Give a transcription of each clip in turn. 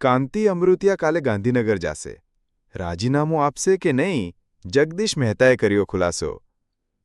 કાંતિ અમૃતિયા કાલે ગાંધીનગર જાશે. રાજીનામું આપશે કે નહીં, જગદીશ મહેતાએ કર્યો ખુલાસો.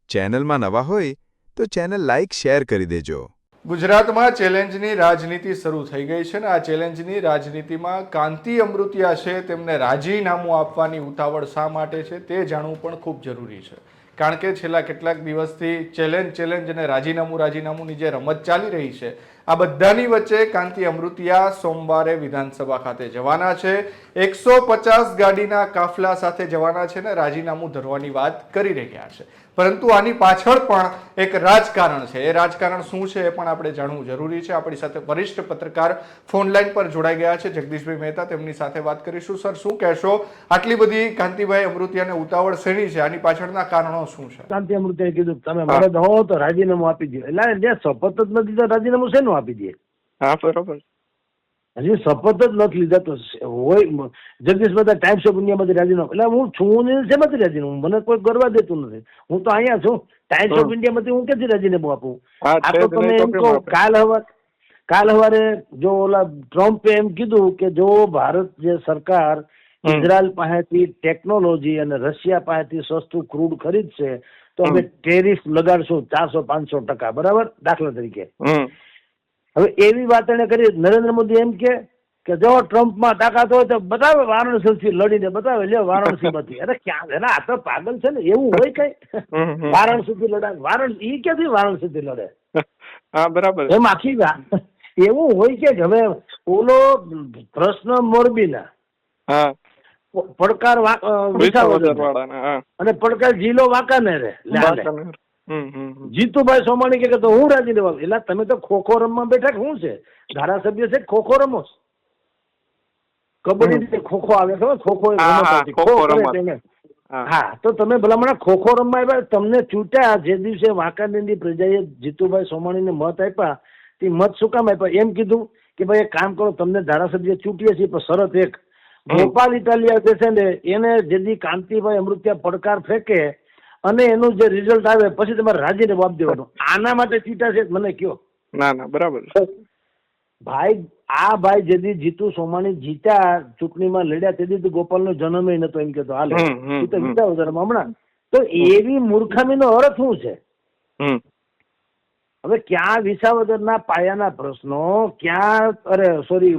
ચેનલમાં નવા હોય તો ચેનલ લાઇક, શેર કરી દેજો. ગુજરાતમાં ચેલેન્જની રાજનીતિ શરૂ થઈ ગઈ છે ને આ ચેલેન્જની રાજનીતિમાં કાંતિ અમૃતિયા છે તેમને રાજીનામું આપવાની ઉતાવળ શા માટે છે તે જાણવું પણ ખૂબ જરૂરી છે. કારણ કે છેલ્લા કેટલાક દિવસથી ચેલેન્જ ચેલેન્જ અને રાજીનામું, રાજીનામુંની જે રમત ચાલી રહી છે આ બધાની વચ્ચે કાંતિ અમૃતિયા સોમવારે વિધાનસભા ખાતે જવાના છે. એકસો પચાસ ગાડીના કાફલા સાથે જવાના છે ને રાજીનામું ધરવાની વાત કરી રહ્યા છે. પરંતુ આની પાછળ પણ એક રાજકારણ છે. એ રાજકારણ શું છે એ પણ આપણે જાણવું જરૂરી છે. આપણી સાથે વરિષ્ઠ પત્રકાર ફોન લાઈન પર જોડાઈ ગયા છે. જગદીશભાઈ મહેતા તેમની સાથે વાત કરીશું. સર શું કહેશો? આટલી બધી કાંતિભાઈ અમૃતિયાને ઉતાવળ શ્રેણી છે? આની પાછળના કારણો શું છે? કાંતિ અમૃતે કીધું તમે મારે હો તો રાજીનામું આપી દો એટલે શપથ જ નથી રાજીનામું શેનું આપી દે હા બરોબર. હજી શપથ જ નથી લીધા તો હોય જગદીશ બધા ટાઈમ્સ ઓફ ઇન્ડિયામાંથી રાજીનામું એટલે હું છું ને શેમાંથી રાજીનામું? મને કોઈ ગરવા દેતું નથી. હું તો અહીંયા છું. Times of. ઇન્ડિયામાંથી હું ક્યાંથી રાજીનામું આપું? આ તો તમે એમ કહો કાલ હવા કાલ હવારે જો ઓલા ટ્રમ્પે એમ કીધું કે જો ભારત જે સરકાર. ઇઝરાયલ પાસેથી ટેકનોલોજી અને રશિયા પાસેથી સસ્તું ક્રૂડ ખરીદશે તો અમે ટેરિફ લગાડશું ચારસો પાંચસો ટકા. બરાબર? દાખલા તરીકે. હવે એવી વાત એને કરી નરેન્દ્ર મોદી એમ કે કે જો ટ્રમ્પમાં તાકાત હોય તો બતાવે વારાણસીથી લડીને બતાવે લ્યો વારાણસીમાંથી. અરે ક્યાં એના આ તો પાગલ છે ને એવું હોય કઈ. વારાણસીથી લડાય. વારાણસી ઈ ક્યાંથી વારાણસીથી લડે? હા બરાબર. એમ આખી વાત. એવું હોય કે હવે ઓલો પ્રશ્ન મોરબીના પડકાર અને પડકાર જિલ્લો વાંકાનેર લે જીતુભાઈ સોમાણી કે તો હું રાજી દેવા એટલે તમે તો ખોખો રમવા બેઠા શું છે? ધારાસભ્ય છે ખોખો રમો કબડ્ડી ખોખો આવે ખબર ખોખો હા, તો તમે ભલામણ ખોખો રમવા આવ્યા તમને ચૂંટ્યા જે દિવસે વાંકાનેરની પ્રજાએ જીતુભાઈ સોમાણીને મત આપ્યા તે મત શું કામ આપ્યા એમ કીધું કે ભાઈ એક કામ કરો તમને ધારાસભ્ય ચૂંટીએ છીએ પણ શરત એક. ગોપાલ ઇટાલિયા જે છે ને એને જેથી કાંતિભાઈ અમૃત્યા પડકાર ફેંકે અને એનું જે રિઝલ્ટ આવે પછી તમારે રાજીને આપી દેવાનું. આના માટે ચીટા છે? મને કયો. ના ના બરાબર ભાઈ આ ભાઈ જેથી જીતુ સોમાણી જીત્યા ચૂંટણીમાં લડ્યા તેથી તો ગોપાલનો જન્મ નતો એમ કેતો હાલે. એ તો. વિસાવદરમાં હમણાં. તો એવી મૂર્ખામીનો અર્થ શું છે? હવે ક્યાં વિસાવદરના પાયાના પ્રશ્નો ક્યાં અરે સોરી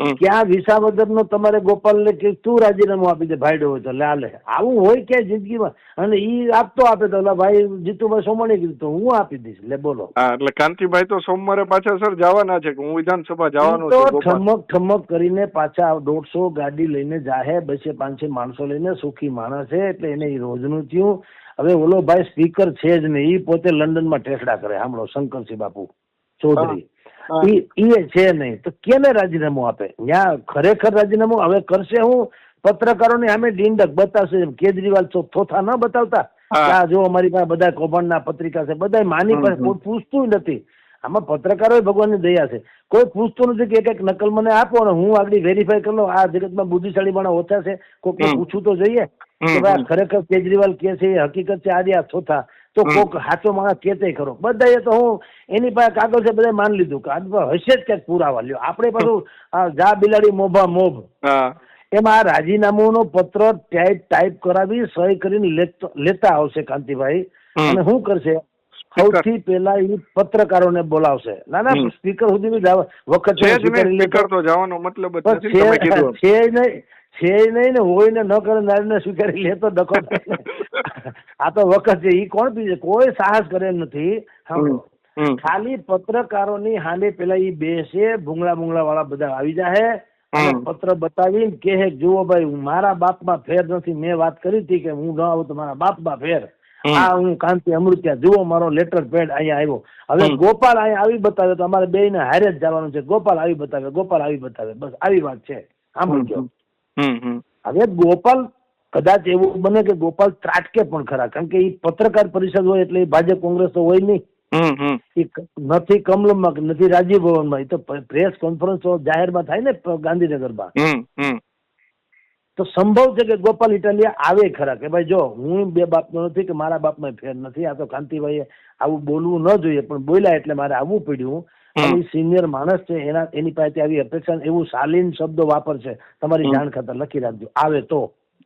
મોરબીના હમ. ક્યાં વિસાવદરનો તમારે ગોપાલને કે તું રાજીનામું આપી દે ભાઈડો હોય તો લે આવું હોય કે જિંદગીમાં? અને ઈ આપતો આપે તો ભાઈ જીતુભાઈ સોમાણી કીધું તો હું આપી દઈશ લે બોલો. હા એટલે કાંતિભાઈ તો સોમવારે પાછા સર જવાના છે કે હું વિધાનસભા જવાનો છું ઠમક ઠમક કરીને પાછા દોઢસો ગાડી લઈને જાહે બસે પાંચસો માણસો લઈને સુખી માણસ છે એટલે એને રોજનું થયું. હવે ઓલો ભાઈ સ્પીકર છે જ નહીં ઈ પોતે લંડનમાં ઠેસડા કરે સાંભળો શંકરસિંહ બાપુ ચૌધરી. ઈ છે નહીં. તો કેને રાજીનામું આપે? ત્યાં ખરેખર રાજીનામું હવે કરશે હું? પત્રકારોને સામે ડીંડક બતાવશે કેજરીવાલ થોથા ન બતાવતા? આ જો અમારી પાસે બધા કૌભાંડના પત્રિકા છે બધા માની પાસે કોઈ પૂછતું નથી. આમાં પત્રકારો ભગવાનની દયા છે. કોઈ પૂછતું નથી કે એક એક નકલ મને આપો અને હું આગળ વેરીફાઈ કરી લઉં. આ જગતમાં બુદ્ધિશાળી માણસ ઓછા છે. કોઈ પૂછવું તો જોઈએ. કે ભાઈ ખરેખર કેજરીવાલ કે છે એ હકીકત છે. આજે આ થોથા તો. કોક સાચો માણસ કેતે ખરો. બધાએ તો હું એની પાસે કાગળ છે બધા માની લીધું કે હશે જ ક્યાંક પુરાવા. લ્યો આપણે પાછું જા બિલાડી મોભા મોભ. એમાં આ રાજીનામુંનો પત્ર ટાઈપ ટાઈપ કરાવી સહી કરીને લેતો- લેતા આવશે કાંતિભાઈ. અને શું કરશે. સૌથી પહેલા એ પત્રકારોને બોલાવશે. ના ના સ્પીકર સુધી વખત છે નહીં ને છે નહીં છે નહીં ને હોય ને ન કરે નારીને સ્વીકારી લે તો ડખો થાય. ને. આ તો વખત છે એ કોણ પીશે કોઈ સાહસ કરે નથી. ખાલી પત્રકારોની હાલે પેલા એ બેસે ભૂંગળા ભૂંગળા વાળા બધા આવી જાહે પત્ર બતાવીને કે જુઓ ભાઈ મારા બાપમાં ફેર નથી. મેં વાત કરી હતી કે હું ન આવું તો મારા બાપમાં ફેર. આ હું કાંતિ અમૃત્યા જુઓ મારો લેટર પેડ અહીંયા આવ્યો. હવે ગોપાલ અહીંયા આવી બતાવે તો અમારે બે ને હારે જ જવાનું છે. ગોપાલ આવી બતાવે ગોપાલ આવી બતાવે. બસ આવી વાત છે. આમ હવે ગોપાલ કદાચ એવું બને કે ગોપાલ ત્રાટકે પણ ખરા કારણ કે એ પત્રકાર પરિષદ હોય એટલે ભાજપ કોંગ્રેસ તો હોય નહીં. નથી કમલમમાં કે નથી રાજીવ ભવનમાં એ તો પ્રેસ કોન્ફરન્સ જાહેરમાં થાય ને ગાંધીનગરમાં. તો સંભવ છે કે ગોપાલ ઇટાલિયા આવે ખરા કે ભાઈ જો હું બે બાપનો નથી કે મારા બાપમાં ફેર નથી આ તો કાંતિભાઈએ આવું બોલવું ન જોઈએ પણ બોલ્યા એટલે મારે આવવું પડ્યું. અને સિનિયર માણસ છે એના એની પાસેથી આવી અપેક્ષા એવું શાલીન શબ્દો વાપરશે. તમારી જાણ ખાતર લખી રાખજો. આવે તો.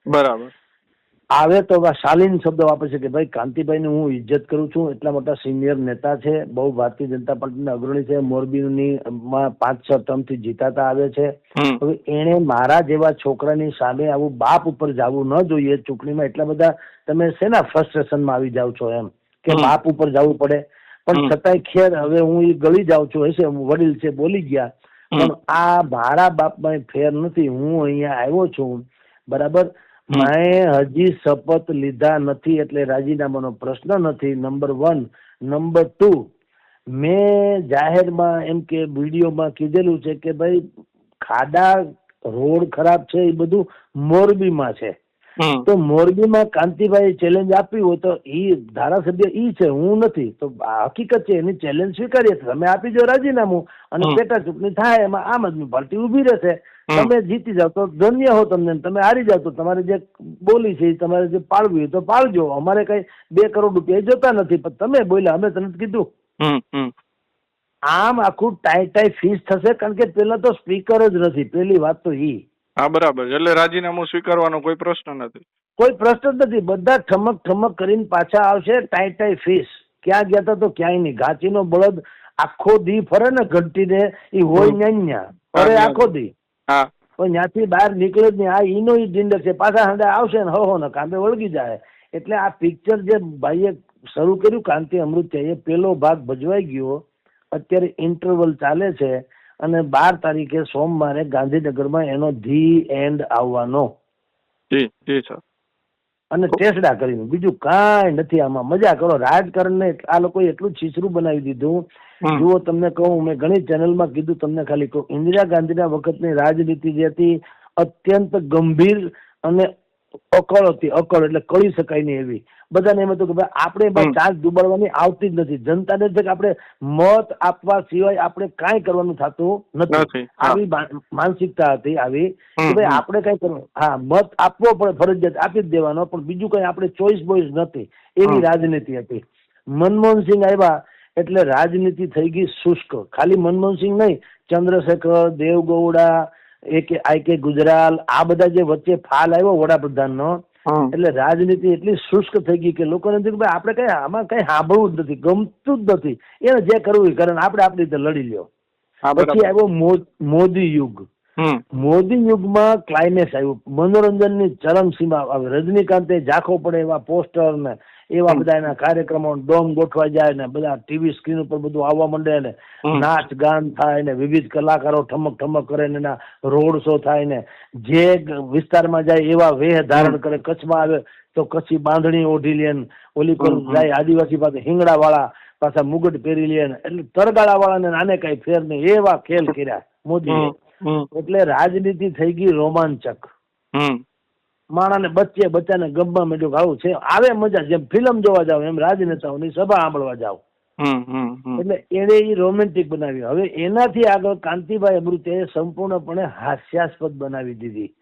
બરાબર. આવે તો શાલીન શબ્દ વાપરશે કે ભાઈ કાંતિભાઈની હું ઇજ્જત કરું છું એટલા મોટા સિનિયર નેતા છે બહુ ભારતીય જનતા પાર્ટીના અગ્રણી છે મોરબીની માં પાંચ છ ટર્મથી જીતાતા આવે છે. હવે એણે મારા જેવા છોકરાની સામે આવું બાપ ઉપર જવું ન જોઈએ ચૂંટણીમાં એટલા બધા તમે શેના ફ્રસ્ટ્રેશનમાં આવી જાવ છો એમ કે બાપ ઉપર જવું પડે? પણ છતાંય ખેર હવે હું એ ગળી જાઉં છું હશે વડીલ છે બોલી ગયા. પણ આ મારા બાપમાં ફેર નથી હું અહીંયા આવ્યો છું. બરાબર. મેં હજી શપથ લીધા નથી એટલે રાજીનામાનો પ્રશ્ન નથી. નંબર વન નંબર ટુ મેં જાહેરમાં એમ કે વિડીયોમાં કીધેલું છે કે ભાઈ ખાડા રોડ ખરાબ છે એ બધું મોરબીમાં છે. તો મોરબીમાં કાંતિભાઈ ચેલેન્જ આપી હોય તો ઈ ધારાસભ્ય ઈ છે હું નથી. તો હકીકત છે એની ચેલેન્જ સ્વીકારીએ. છીએ. તમે આપી દો રાજીનામું અને પેટા ચૂંટણી થાય એમાં આમ આદમી પાર્ટી ઊભી રહેશે. તમે જીતી જાવ તો ધન્ય હો તમને તમે હારી જાવ તો તમારે જે બોલી છે તમારે જે પાળવી હોય તો પાળજો અમારે કઈ બે કરોડ રૂપિયા જોતા નથી પણ તમે બોલ્યા અમે તને કીધું. આમ આખું ટાઈ ટાઈ ફીસ થશે કારણ કે પેલા તો સ્પીકર જ નથી પેલી વાત તો ઈ. હા બરાબર. એટલે રાજીનામું સ્વીકારવાનો કોઈ પ્રશ્ન નથી. કોઈ પ્રશ્ન જ નથી. બધા ઠમક ઠમક કરીને પાછા આવશે ટાઈ ટાઈ ફીસ ક્યાં ગયા તા તો ક્યાંય નહીં. ઘાચીનો બળદ આખો દી ફરે ને ઘંટીને એ હોય ન્યા. ફરે આખો દી. હા. પણ ત્યાંથી બહાર નીકળે જ નહીં. આ ઈનો ઈ ડિંડક છે. પાછા હંડા આવશે ને હો ને કાંબે વળગી જાય. એટલે આ પિક્ચર જે ભાઈએ શરૂ કર્યું કાંતિ અમૃત્ય એ પેલો ભાગ ભજવાઈ ગયો. અત્યારે ઇન્ટરવલ ચાલે છે અને બાર તારીખે સોમવારે ગાંધીનગરમાં એનો ધી એન્ડ આવવાનો. જી જી સર અને ટેસડા કરીને. બીજું કાંઈ નથી આમાં. મજા કરો. રાજકારણને આ લોકોએ એટલું છીછરું બનાવી દીધું. જુઓ તમને કહું મેં ઘણી ચેનલમાં કીધું તમને ખાલી કહું. ઇન્દિરા ગાંધીના વખતની રાજનીતિ જે હતી અત્યંત ગંભીર અને અકળ હતી અકળ એટલે કળી શકાય નહીં એવી. બધાને એમ હતું કે ભાઈ આપણે. ચાંચ ડુબાડવાની આવતી જ નથી. જનતાને છે કે આપણે મત આપવા સિવાય આપણે કાંઈ કરવાનું થતું નથી. આવી માનસિકતા હતી આવી. કે ભાઈ આપણે કાંઈ કરવું હા મત આપવો પડે ફરજિયાત આપી જ દેવાનો પણ બીજું કઈ આપણે ચોઈસ બોઈસ નથી. એવી રાજનીતિ હતી. મનમોહનસિંહ આવ્યા એટલે રાજનીતિ થઈ ગઈ શુષ્ક. ખાલી મનમોહનસિંહ નહીં ચંદ્રશેખર દેવગૌડા એ કે આઈ કે ગુજરાલ આ બધા જે વચ્ચે ફાલ આવ્યો વડાપ્રધાનનો એટલે રાજનીતિ એટલી શુષ્ક થઈ ગઈ કે લોકોને થયું કે ભાઈ આપણે કઈ આમાં કઈ સાંભળવું જ નથી ગમતું જ નથી. એને જે કરવું એ કારણ આપણે આપણી રીતે લડી લ્યો. પછી આવ્યો મોદી યુગ. મોદી યુગમાં ક્લાઇમેક્સ આવ્યું. મનોરંજનની ચરમસીમા આવી. રજનીકાંતે ઝાંખો પડે એવા પોસ્ટર ને એવા બધા એના કાર્યક્રમો ડોમ ગોઠવા જાય ને બધા ટીવી સ્ક્રીન ઉપર બધું આવવા માંડે ને નાચ ગાન થાય ને વિવિધ કલાકારો ઠમક ઠમક કરે ને એના રોડ શો થાય ને જે વિસ્તારમાં જાય એવા વેહ ધારણ કરે કચ્છમાં આવે તો કચ્છી બાંધણી ઓઢી લે ઓલી પર. જાય આદિવાસી પાસે હિંગડા વાળા પાછા મુગટ પહેરી લે એટલે તરગાળા વાળાને નાને કઈ ફેર નહીં એવા ખેલ કર્યા મોદી એટલે રાજનીતિ થઈ ગઈ રોમાંચક. માણાને બચ્ચે બચ્ચાને ગમવા માંડ્યું કે આવું છે. આવે મજા જેમ ફિલ્મ જોવા જાવ એમ રાજનેતાઓની સભા સાંભળવા જાવ એટલે એને એ રોમેન્ટિક બનાવી. હવે એનાથી આગળ કાંતિભાઈ અમૃતે સંપૂર્ણપણે હાસ્યાસ્પદ બનાવી દીધી.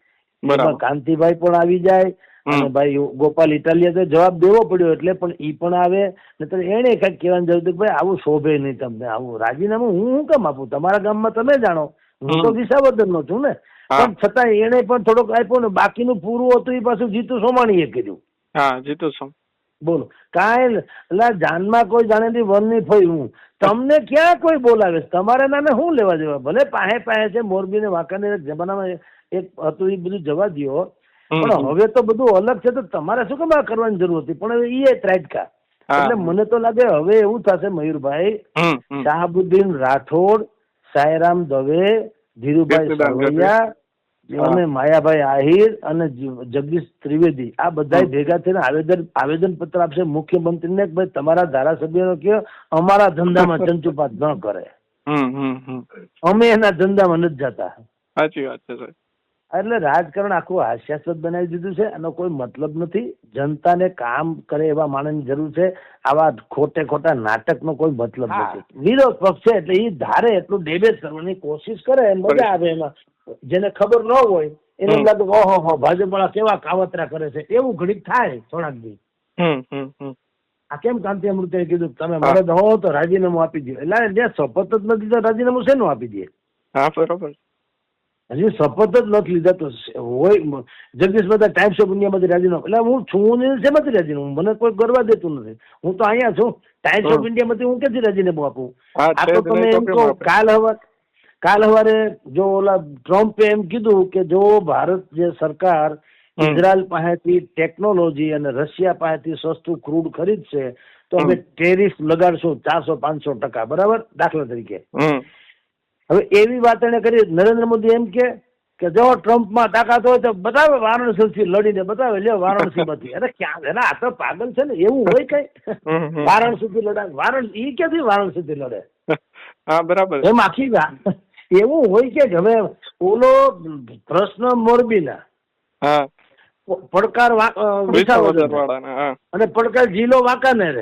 કાંતિભાઈ પણ આવી જાય અને ભાઈ ગોપાલ ઇટાલિયા તો જવાબ દેવો પડ્યો એટલે પણ ઈ પણ આવે. નતર એને કંઈક કહેવાની જરૂર હતી કે ભાઈ આવું શોભે નહીં તમને. આવું રાજીનામું હું હું કેમ આપું? તમારા ગામમાં તમે જાણો. હું તો દિશાવર્ધન નો છું ને. પણ છતાં એને પણ થોડોક આપ્યો ને બાકીનું પૂરું હતું એ પાછું જીતુ સોમાણીએ કર્યું. હા જીતુ સોમ. બોલો. કાંઈ એટલે જાનમાં કોઈ જાણે ની વનની ફઈ હું તમને ક્યાં કોઈ બોલાવે? તમારે નામે શું લેવા દેવા ભલે પાહે પાહે છે મોરબી ને વાંકાને જમાનામાં એક હતું એ બધું જવા દો પણ હવે તો બધું અલગ છે તો તમારે શું કેમ આ કરવાની જરૂર હતી? પણ એ ત્રાટકા. એટલે મને તો લાગે હવે એવું થશે મયુરભાઈ. શાહબુદ્દીન રાઠોડ સાયરામ દવે ધીરુભાઈ સરવૈયા અને માયાભાઈ આહિર અને જગદીશ ત્રિવેદી. આ બધા ભેગા થઈને આવેદન આવેદન પત્ર આપશે મુખ્યમંત્રીને કે ભાઈ તમારા ધારાસભ્યોનો કયો? અમારા ધંધામાં ચંચુપાત ન કરે. અમે એના ધંધામાં નથી જતા. સાચી વાત છે સાહેબ. એટલે રાજકારણ આખું હાસ્યાસ્પદ બનાવી દીધું છે એનો કોઈ મતલબ નથી. જનતાને કામ કરે એવા માણસની જરૂર છે. આવા ખોટે ખોટા નાટકનો કોઈ મતલબ નથી. વિરોધ પક્ષ છે એટલે એ ધારે એટલું ડેમેજ કરવાની કોશિશ કરે મજા આવે એમાં. જેને ખબર ન હોય એને લાગે ઓહો હો ભાજપ વાળા કેવા કાવતરા કરે છે. એવું ઘડીક થાય થોડાક દી. આ કેમ કાંતિ અમૃતે કીધું તમે મને હો. તો રાજીનામું આપી દો એટલે જે શપથ જ નથી તો રાજીનામું શેનું આપી દે? હા બરોબર. હજી શપથ જ નથી લીધા તો હોય જગદીશ બધા ટાઈમ્સ ઓફ ઇન્ડિયામાંથી રાજીનામું એટલે હું છું ને શેમાંથી રાજીનામું મને કોઈ ગરવા દેતું નથી. હું તો અહીંયા છું. Times of. ઇન્ડિયામાંથી હું ક્યાંથી રાજીનામું આપું? આ તો તમે એમ કહો કાલ હવાર કાલ હવારે જો ઓલા ટ્રમ્પે એમ કીધું કે જો ભારત જે સરકાર. ઇઝરાયલ પાસેથી ટેકનોલોજી અને રશિયા પાસેથી સસ્તું ક્રૂડ ખરીદશે તો અમે ટેરિફ લગાડશું ચારસો પાંચસો ટકા. બરાબર? દાખલા તરીકે. હવે એવી વાત એને કરી નરેન્દ્ર મોદી એમ કે કે જો ટ્રમ્પમાં તાકાત હોય તો બતાવે વારાણસીથી લડીને બતાવે લ્યો વારાણસીમાંથી અરે ક્યાં એના આ તો પાગલ છે ને એવું હોય કઈ. વારાણસીથી લડાય વારાણસી એ ક્યાંથી વારાણસીથી લડે? હા બરાબર. એમ આખી એવું હોય કે હવે ઓલો પ્રશ્ન મોરબીના. પડકાર અને પડકાર જિલ્લો વાંકાનેર.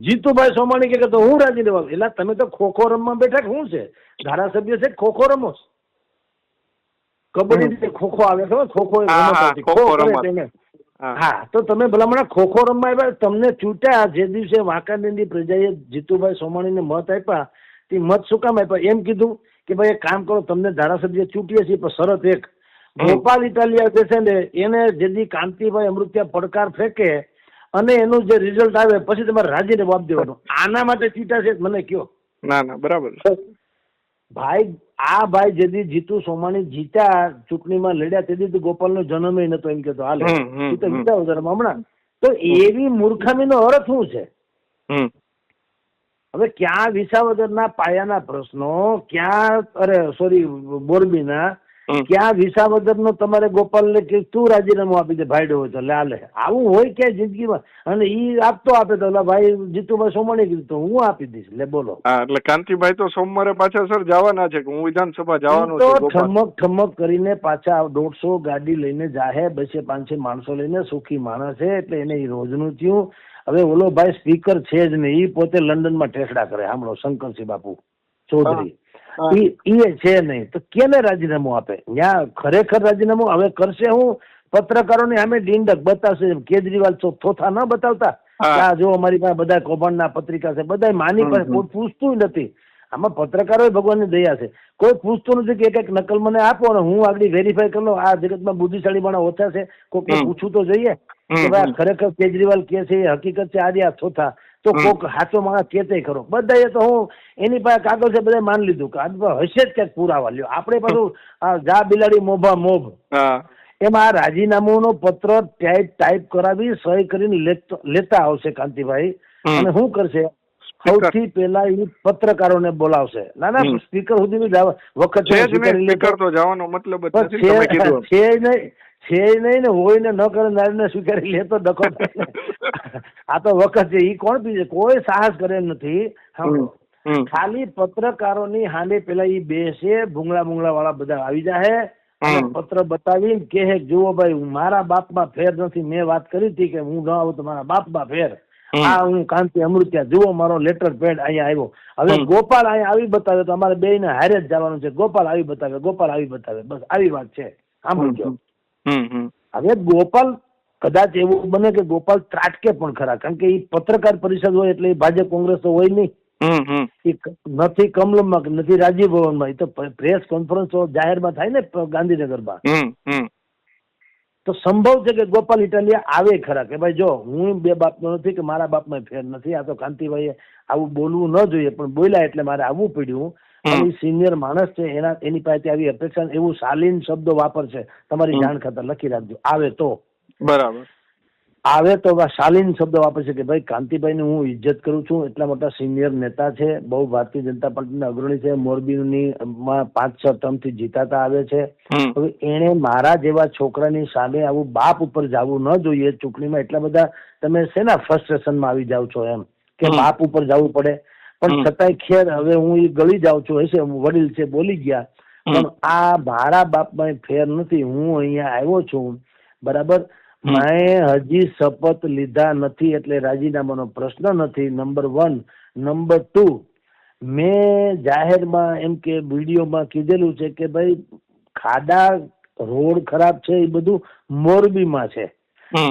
જીતુભાઈ સોમાણી કે તો હું રાજી દેવા એટલે તમે તો ખોખો રમવા બેઠા શું છે? ધારાસભ્ય છે ખોખો રમો કબડ્ડી ખોખો આવે છે? ખોખો હા, તો તમે ભલામણ ખોખો રમવા આવ્યા તમને ચૂંટ્યા જે દિવસે વાંકાનેરની પ્રજાએ જીતુભાઈ સોમાણીને મત આપ્યા તે મત શું કામ આપ્યા? એમ કીધું કે ભાઈ એક કામ કરો તમને ધારાસભ્ય ચૂંટીએ છીએ પણ શરત એક. ગોપાલ ઇટાલિયા જે છે ને એને જેથી કાંતિભાઈ અમૃત્યા પડકાર ફેંકે અને એનું જે રિઝલ્ટ આવે પછી તમારે રાજીને આપી દેવાનું. આના માટે ચીટા છે? મને કયો. ના ના બરાબર ભાઈ આ ભાઈ જેથી જીતુ સોમાણી જીત્યા ચૂંટણીમાં લડ્યા તેથી તો ગોપાલનો જન્મ નતો એમ કેતો હાલ. એ તો હમ. વિસાવદરમાં હમણાં. તો એવી મૂર્ખામીનો અર્થ શું છે? હવે ક્યાં વિસાવદરના પાયાના પ્રશ્નો ક્યાં અરે સોરી મોરબીના હમ. ક્યાં વિસાવદરનો તમારે ગોપાલને કે તું રાજીનામું આપી દે ભાઈડો તો લે આવું હોય કે જિંદગીમાં? અને ઈ આપતો આપે તો ભાઈ જીતુભાઈ સોમાણી કીધું તો હું આપી દઈશ. લે બોલો. હા એટલે કાંતિભાઈ તો સોમવારે પાછા સર જવાના છે કે હું વિધાનસભા જવાનો છું ઠમક ઠમક કરીને પાછા દોઢસો ગાડી લઈને જાહે બસે પાંચસે માણસો લઈને સુખી માણસ છે એટલે એને રોજનું થયું. હવે ઓલો ભાઈ સ્પીકર છે જ નહીં ઈ પોતે લંડનમાં ઠેસડા કરે હમણાં શંકરસિંહ બાપુ ચૌધરી. ઈ છે નહીં. તો કેને રાજીનામું આપે? ત્યાં ખરેખર રાજીનામું? હવે કરશે હું? પત્રકારોને અમે ડીંડક બતાવશે કેજરીવાલ થોથા ન બતાવતા? આ જો અમારી પાસે બધા કૌભાંડના પત્રિકા છે બધા માની પાસે કોઈ પૂછતું નથી. આમાં પત્રકારો ભગવાનની દયા છે. કોઈ પૂછતું નથી કે એક એક નકલ મને આપો અને હું આગળ વેરીફાઈ કરી લઉં. આ જગતમાં બુદ્ધિશાળી માણસ ઓછા છે. હમ. પૂછવું તો જોઈએ. કે ભાઈ ખરેખર કેજરીવાલ કે છે એ હકીકત છે. આ રહ્યા થોથા તો કોક હાથો માણસ કેતે ખરો. બધાએ તો હું એની પાસે કાગળ છે બધા માની લીધું કે હશે જ ક્યાંક પુરાવા લ્યો. આપણે પાછું જા બિલાડી મોભા મોભ. એમાં આ રાજીનામુંનો પત્ર ટાઈપ ટાઈપ કરાવી સહી કરીને લેતો- આવશે કાંતિભાઈ. અને શું કરશે. સૌથી પહેલા એ પત્રકારોને બોલાવશે. ના ના સ્પીકર સુધી વખત. સ્પીકર તો જવાનો મતલબ છે નહીં છે નહીં ને હોય ને ન કરે નારીને સ્વીકારી લે તો ડખો આ તો વખત છે. એ કોણ પીજે કોઈ સાહસ કરે નથી. ખાલી પત્રકારોની હાંડે પેલા ઈ બેસે ભૂંગળા ભૂંગળા વાળા બધા આવી જાહે પત્ર બતાવીને કે જુઓ ભાઈ હું મારા બાપમાં ફેર નથી. મેં વાત કરી હતી કે હું ન આવું તો મારા બાપમાં ફેર. આ હું કાંતિ અમૃત્યા જુઓ મારો લેટર પેડ અહીંયા આવ્યો. હવે ગોપાલ અહીંયા આવી બતાવે તો અમારે બે ને હારે જ જવાનું છે. ગોપાલ આવી બતાવે ગોપાલ આવી બતાવે. બસ આવી વાત છે. સાંભળજો. હવે ગોપાલ કદાચ એવું બને કે ગોપાલ ત્રાટકે પણ ખરા કારણ કે એ પત્રકાર પરિષદ હોય એટલે ભાજપ કોંગ્રેસ તો હોય નહીં. નથી કમલમમાં નથી રાજીવ ભવનમાં. એ તો પ્રેસ કોન્ફરન્સ જાહેરમાં થાય ને ગાંધીનગરમાં. તો સંભવ છે કે ગોપાલ ઇટાલિયા આવે ખરા કે ભાઈ જો હું બે બાપનો નથી કે મારા બાપમાં ફેર નથી આ તો કાંતિભાઈએ આવું બોલવું ન જોઈએ પણ બોલ્યા એટલે મારે આવવું પડ્યું. અને સિનિયર માણસ છે એના એની પાસેથી આવી અપેક્ષા એવું શાલીન શબ્દો વાપરશે. તમારી જાણ ખાતર લખી રાખજો. આવે તો. બરાબર. આવે તો શાલીન વાપરે છે કે ભાઈ કાંતિભાઈની હું ઇજ્જત કરું છું એટલા મોટા સિનિયર નેતા છે બહુ ભારતીય જનતા પાર્ટીના અગ્રણી છે મોરબીની માં પાંચ છ ટર્મથી જીતાતા આવે છે. હવે એણે મારા જેવા છોકરાની સામે આવું બાપ ઉપર જવું ન જોઈએ ચૂંટણીમાં એટલા બધા તમે શેના ફ્રસ્ટ્રેશનમાં આવી જાવ છો એમ? કે બાપ ઉપર જવું પડે. પણ. છતાંય ખેર હવે હું એ ગળી જાઉં છું હશે વડીલ છે બોલી ગયા. પણ આ મારા બાપમાં ફેર નથી. હું અહીંયા આવ્યો છું. બરાબર. મેં હજી શપથ લીધા નથી એટલે રાજીનામાનો પ્રશ્ન નથી. નંબર વન નંબર ટુ મેં જાહેરમાં એમ કે વિડીયોમાં કીધેલું છે કે ભાઈ ખાડા, રોડ ખરાબ છે એ બધું મોરબીમાં છે.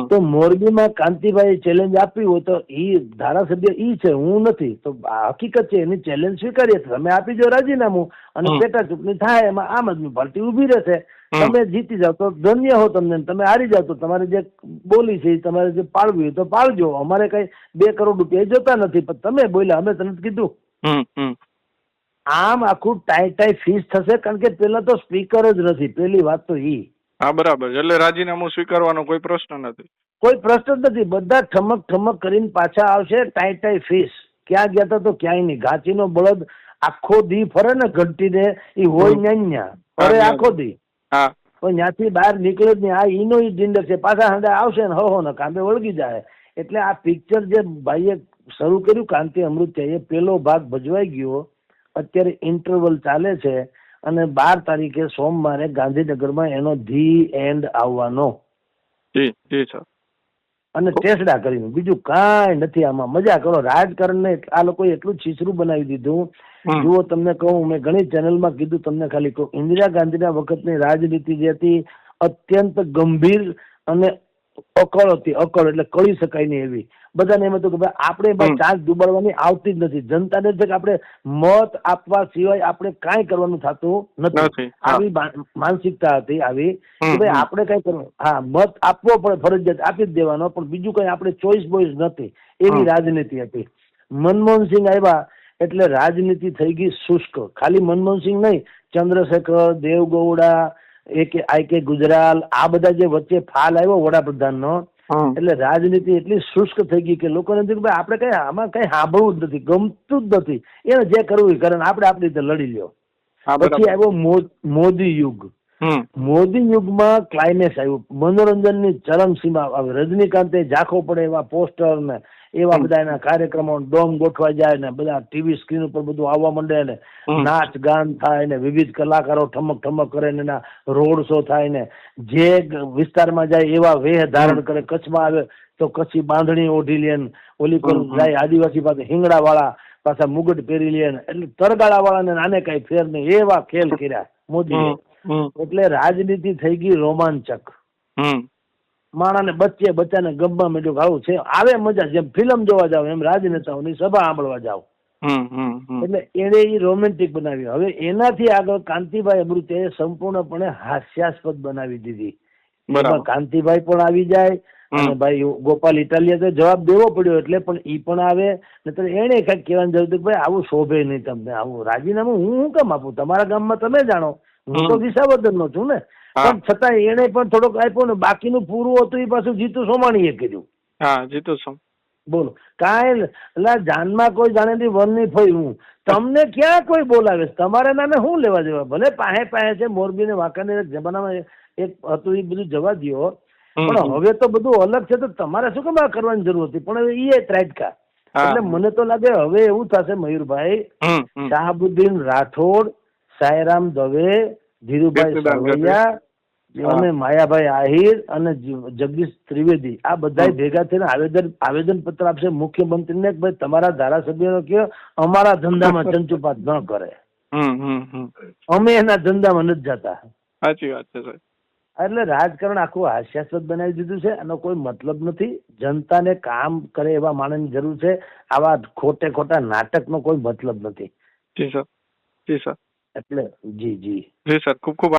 તો મોરબીમાં કાંતિભાઈ ચેલેન્જ આપી હોય તો એ ધારાસભ્ય ઈ છે હું નથી. તો હકીકત છે એની ચેલેન્જ સ્વીકારીએ તમે આપી જો રાજીનામું અને પેટા ચૂંટણી થાય એમાં આમ આદમી પાર્ટી ઊભી રહેશે. તમે જીતી જાવ તો ધન્ય હો તમને તમે હારી જાવ તો તમારે જે બોલી છે તમારે જે પાળવી હોય તો પાળજો અમારે કઈ બે કરોડ રૂપિયા જોતા નથી પણ તમે બોલ્યા અમે તરત કીધું. આમ આખું ટાઈ ટાઈ ફીસ થશે કારણ કે પેલા તો સ્પીકર જ નથી પેલી વાત તો ઈ. હા બરાબર. એટલે રાજીનામું સ્વીકારવાનો કોઈ પ્રશ્ન નથી. કોઈ પ્રશ્ન જ નથી. બધા ઠમક ઠમક કરીને પાછા આવશે ટાઈ ટાઈ ફીસ. ક્યાં ગયા તા તો ક્યાંય નહીં. ઘાચીનો બળદ આખો દી ફરે ને ઘંટીને એ હોય. ન્યા ફરે આખો દી. હા. પણ ત્યાંથી બહાર નીકળે જ નહીં. આ ઈનો ઈ ડિંડક છે. પાછા હંડા આવશે ને હો હો ને કાંબે વળગી જાય. એટલે આ પિક્ચર જે ભાઈએ શરૂ કર્યું કાંતિ અમૃત્ય એ પેલો ભાગ ભજવાઈ ગયો. અત્યારે ઇન્ટરવલ ચાલે છે. અને બાર તારીખે સોમવારે ગાંધીનગરમાં એનો ધી એન્ડ આવવાનો. અને ટેસડા કરીને. બીજું કાંઈ નથી આમાં. મજા કરો. રાજકારણને આ લોકોએ એટલું છીછરું બનાવી દીધું. જુઓ તમને કહું મેં ઘણી ચેનલમાં કીધું તમને ખાલી કહું. ઇન્દિરા ગાંધીના વખતની રાજનીતિ જે હતી અત્યંત ગંભીર અને અકળ હતી અકળ એટલે કળી શકાય નહીં એવી. બધાને એમ હતું કે ભાઈ આપણે એમાં. ડુબાડવાની આવતી જ નથી. જનતાને છે કે આપણે મત આપવા સિવાય આપણે કાંઈ કરવાનું થતું નથી. આવી માનસિકતા હતી આવી. કે ભાઈ આપણે કઈ કરવું હા મત આપવો પડે ફરજિયાત આપી જ દેવાનો પણ બીજું કઈ આપણે ચોઈસ બોઈસ નથી. એવી રાજનીતિ હતી. મનમોહનસિંહ આવ્યા એટલે રાજનીતિ થઈ ગઈ શુષ્ક. ખાલી મનમોહનસિંહ નહીં ચંદ્રશેખર દેવગૌડા એ કે આઈ કે ગુજરાલ આ બધા જે વચ્ચે ફાલ આવ્યો વડાપ્રધાનનો એટલે રાજનીતિ એટલી શુષ્ક થઈ ગઈ કે લોકોને થયું કે આપણે કઈ આમાં કઈ સાંભળવું જ નથી ગમતું જ નથી. એને જે કરવું એ કરે આપણે આપણી રીતે લડી લ્યો. પછી આવ્યો મોદી યુગ. મોદી યુગમાં ક્લાઇમેક્સ આવ્યું. મનોરંજનની ચરમસીમા રજનીકાંતે ઝાંખો પડે એવા પોસ્ટર ને એવા બધા એના કાર્યક્રમો ડોમ ગોઠવા જાય ને બધા ટીવી સ્ક્રીન ઉપર બધું આવવા માંડે ને નાચ ગાન થાય ને વિવિધ કલાકારો ઠમક ઠમક કરે ને એના રોડ શો થાય ને જે વિસ્તારમાં જાય એવા વેહ ધારણ કરે કચ્છમાં આવે તો કચ્છી બાંધણી ઓઢી લે ઓલી પર. જાય આદિવાસી પાસે હિંગડા વાળા પાછા મુગટ પહેરી લે ને એટલે તરગાળા વાળાને નાને કઈ ફેર નહીં એવા ખેલ કર્યા હમ એટલે રાજનીતિ થઈ ગઈ રોમાંચક. માણાને બચ્ચે બચ્ચાને ગમવા મેળ્યું કે આવું છે. આવે મજા જેમ ફિલ્મ જોવા જાવ એમ રાજનેતાઓની સભા સાંભળવા જાવ એટલે એને એ રોમેન્ટિક બનાવી. હવે એનાથી આગળ કાંતિભાઈ અમૃતે સંપૂર્ણપણે હાસ્યાસ્પદ બનાવી દીધી. એમાં કાંતિભાઈ પણ આવી જાય અને ભાઈ ગોપાલ ઇટાલિયા તો જવાબ દેવો પડ્યો એટલે પણ ઈ પણ આવે. નહીતર એને કંઈક કહેવાની જરૂર હતું કે ભાઈ આવું શોભે નહીં તમને. આવું રાજીનામું હું હું કેમ આપું? તમારા ગામમાં તમે જાણો. હું તો હમ. વિસાવદર નો છું ને. પણ છતાં એને પણ થોડોક આપ્યો ને બાકીનું પૂરું હતું એ પાછું જીતુ સોમાણીએ કર્યું. હા જીતુ સોમ. બોલો. કાંઈ એટલે જાનમાં કોઈ જાણે ની વન નહીં હું. તમને ક્યાં કોઈ બોલાવે તમારે નામે શું લેવા દેવા ભલે પાહે પાહે છે મોરબી ને વાંકાને જમાનામાં એક હતું એ બધું જવા દો પણ હવે તો બધું અલગ છે તો તમારે શું કેમ આ કરવાની જરૂર હતી? પણ એ ત્રાટકા. એટલે મને તો લાગે હવે એવું થશે મયુરભાઈ. શાહબુદ્દીન રાઠોડ સાયરામ દવે ધીરુભાઈ સરવૈયા. અને માયાભાઈ આહિર અને જગદીશ ત્રિવેદી આ બધા ભેગા થઈને આવેદન આવેદન પત્ર આપશે મુખ્યમંત્રીને કે ભાઈ તમારા ધારાસભ્યોનો કયો? અમારા ધંધામાં ચંચુપાત ન કરે. અમે એના ધંધામાં નથી જતા. સાચી વાત છે સાહેબ. એટલે રાજકારણ આખું હાસ્યાસ્પદ બનાવી દીધું છે એનો કોઈ મતલબ નથી. જનતાને કામ કરે એવા માણસની જરૂર છે. આવા ખોટે ખોટા નાટકનો કોઈ મતલબ નથી. જી સર. જી સર. એટલે જી જી. જી સર ખૂબ ખૂબ